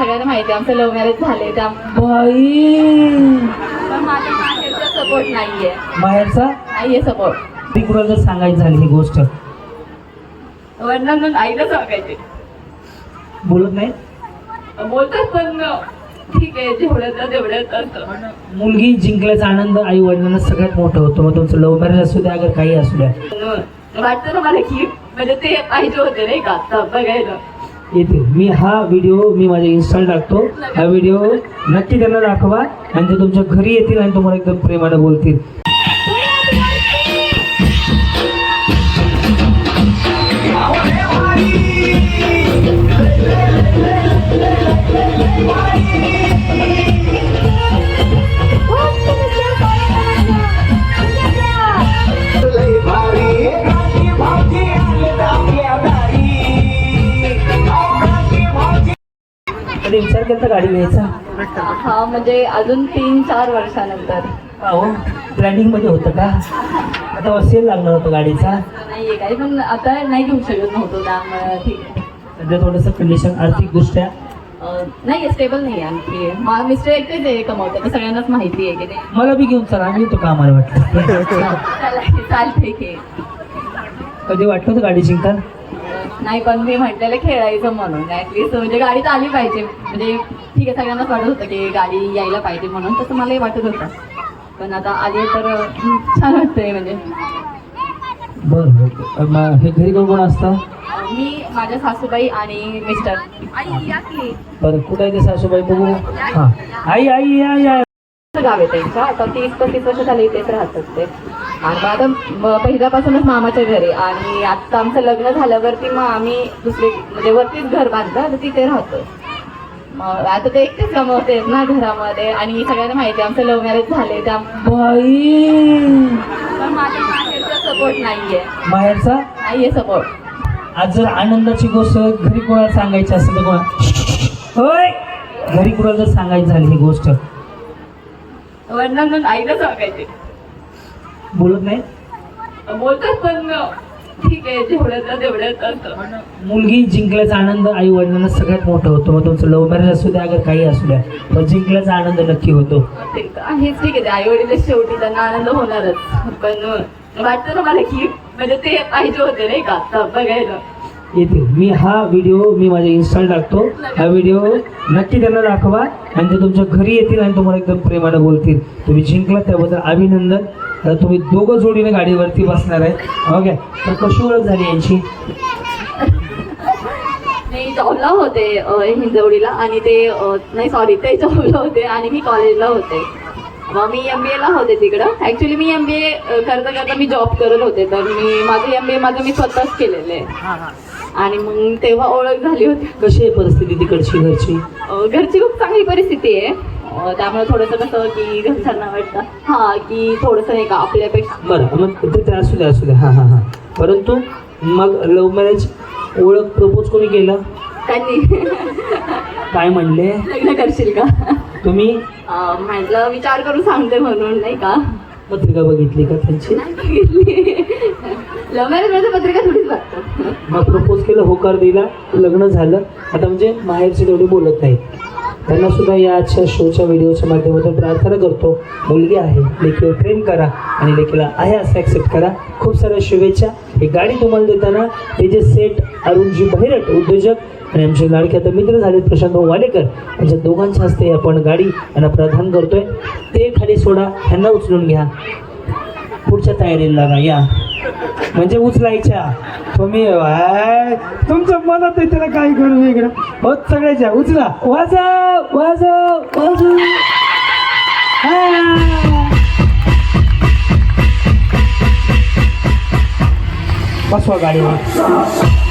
सगळ्यांना माहिती आमचं लव्ह मॅरेज झाले त्या बाई! पण माझ्या माहेरचा सपोर्ट नाहीये. बाहेरचा नाहीये सपोर्ट ती कुणाला जर सांगायची झाली ही गोष्ट. वडिलांना आईला सांगायचे. बोलत नाही? बोलतात पण ठीक आहे जेवढं तर तेवढं तर मुलगी जिंकल्याचा आनंद आई वडिलांना सगळ्यात मोठा होतो. मग तुमचं लव्ह मॅरेज असू द्या अगर काही असू द्या. वाटतं ना मला की म्हणजे ते पाहिजे होते नाही का? आता बघायला. येते. मी हा व्हिडिओ मी माझ्या इन्स्टाला टाकतो. हा व्हिडिओ नक्की त्यांना दाखवा आणि ते तुमच्या घरी येतील आणि तुम्हाला एकदम प्रेमानं बोलतील. कधी विचार केला गाडी घ्यायचा. हा म्हणजे अजून तीन चार वर्षानंतर. हो? प्लॅनिंगमध्ये होतं का? आता सेल लागणार होतं गाडीचा. नाहीये काही पण आता नाही घेऊ शकत नव्हतो त्यामुळे ठीक आहे. सध्या थोडंसं कंडिशन आर्थिक दृष्ट्या अं, नाही स्टेबल नाही आहे आणखी. मा मिस्टर एकटेच आहे कमवतात ते सगळ्यांनाच माहिती आहे की ते मला बी घेऊन चला आम्ही तो कामाला वाटलं चालेल चालते की कधी वाटलं होतं गाडी जिंकाल नाही पण मी म्हटलेलं खेळायचं म्हणून. ऍटलीस्ट म्हणजे गाडी आली पाहिजे. म्हणजे ठीक आहे सगळ्यांनाच वाटत होतं की गाडी यायला पाहिजे म्हणून. तसं मलाही वाटत होतं. पण आता आली तर छान वाटतंय म्हणजे. बरं हे घरी कोण कोण असतं? मी माझ्या सासूबाई आणि मिस्टर. आई या की. बरं कुठं सासूबाई? बघू. हां. आई आई या. गाव आहे त्यांचं आता तीस पस्तीस वर्ष झाली इथेच राहतात ते. आणि आता पहिल्यापासूनच मामाच्या घरी. आणि आता आमचं लग्न झाल्यावरती मग आम्ही दुसरे म्हणजे वरतीच घर बांधलं तर तिथे राहतो मग आता ते एकटेच कमवते ना घरामध्ये. आणि सगळ्यांना माहिती आमचं लव्ह मॅरेज झाले त्या बाई! पण माझ्या माहेरचा सपोर्ट नाहीये. बाहेरचा नाहीये सपोर्ट आज जर आनंदाची गोष्ट घरी कोणाला सांगायची असेल तर कोणा होय! घरी कोणाला जर सांगायची झाली ही गोष्ट वडिलांना आईला सांगायचे. बोलत नाही बोलतात पण ठीक आहे जेवढं तर तेवढं तर मुलगी जिंकल्याचा आनंद आई वडिलांना सगळ्यात मोठा होतो. मग तुमचं लव्ह मॅरेज असू द्या अगर काही असू द्या पण जिंकल्याचा आनंद नक्की होतो. ते आहेच ठीक आहे. आई वडील शेवटी त्यांना आनंद होणारच. पण वाटतं ना मला की म्हणजे ते पाहिजे होते नाही का? आता बघायला. येतील मी हा व्हिडिओ मी माझ्या इन्स्टाला टाकतो. हा व्हिडिओ नक्की त्यांना दाखवा आणि ते तुमच्या घरी येतील आणि तुम्हाला एकदम प्रेमानं बोलतील. तुम्ही जिंकला त्याबद्दल अभिनंदन. तुम्ही दोघं जोडीने गाडीवरती बसणार आहे ओके. तर कशी ओळख झाली यांची? मी जॉबला होते हिंजवडीला आणि ते नाही सॉरी ते जॉबला होते आणि मी कॉलेजला होते. मग मी एम बी एला होते तिकडं. ॲक्च्युली मी एम बी ए करता करता मी जॉब करत होते. तर मी माझं एम बी ए माझं मी स्वतःच केलेलं आहे. आणि मग तेव्हा ओळख झाली होती. कशी आहे परिस्थिती तिकडची घरची? घरची खूप चांगली परिस्थिती आहे. त्यामुळे थोडंसं कसं की घरच्यांना वाटतं. हां की थोडंसं नाही का आपल्यापेक्षा बरं मग ते असू द्या असू द्या. हां हां हां. परंतु मग लव्ह मॅरेज ओळख प्रपोज कोणी केलं? त्यांनी. काय म्हणले? लग्न करशील का? तुम्ही? म्हटलं विचार करून सांगते म्हणून नाही का? पत्रिका बघितली का त्यांची? लव्ह मॅरेजमध्ये पत्रिका थोडीच लागतं मग प्रपोज केलं होकार दिला लग्न झालं. आता म्हणजे माहेरचे तेवढे बोलत नाही त्यांना सुद्धा या आजच्या शोच्या व्हिडिओच्या माध्यमातून प्रार्थना करतो. मुलगी आहे लेकीवर प्रेम करा आणि लेकीला आहे असं ॲक्सेप्ट करा. खूप साऱ्या शुभेच्छा. ही गाडी तुम्हाला देताना हे जे सेट अरुणजी बहिरट उद्योजक आणि आमचे लाडके आता मित्र झालेत प्रशांत भाऊ वालेकर यांच्या दोघांच्या हस्ते आपण गाडी यांना प्रदान करतोय. ते खाली सोडा ह्यांना उचलून घ्या. पुढच्या तयारीला लागा या. म्हणजे उचलायच्या. तुम्ही तुमच्या मनात आहे त्याला काय करू वेगळं हो सगळ्याच्या उचला. वाजव वाजव वाजव. बसवा गाडीवर.